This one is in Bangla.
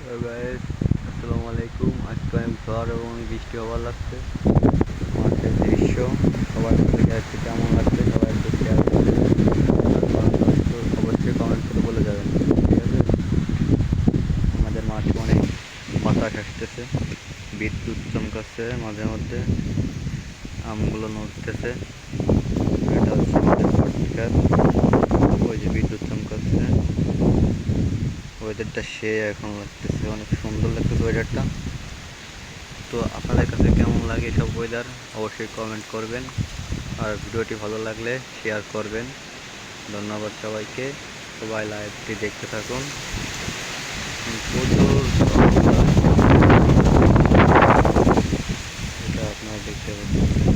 আসসালামু আলাইকুম। আজকে অনেক ঝড় এবং বৃষ্টি হবার লাগছে। মাঠের দৃশ্য, সবার থেকে আজকে কেমন লাগছে, সবাই একটু শেয়ার করবে অবশ্যই কমেন্ট করে বলে যাবেন। ঠিক আছে? আমাদের মাঠে অনেক বাতাস আসতেছে, বিদ্যুৎ চমকাচ্ছে মাঝে মধ্যে, আমগুলো নড়তেছে। ওয়েদারটা সে এখন লাগতেছে, অনেক সুন্দর লাগতেছে ওয়েদারটা তো আপনাদের কাছে কেমন লাগে এসব ওয়েদার অবশ্যই কমেন্ট করবেন। আর ভিডিওটি ভালো লাগলে শেয়ার করবেন। ধন্যবাদ সবাইকে। সবাই লাইভটি দেখতে থাকুন। প্রচুর এটা আপনারা দেখতে পাচ্ছেন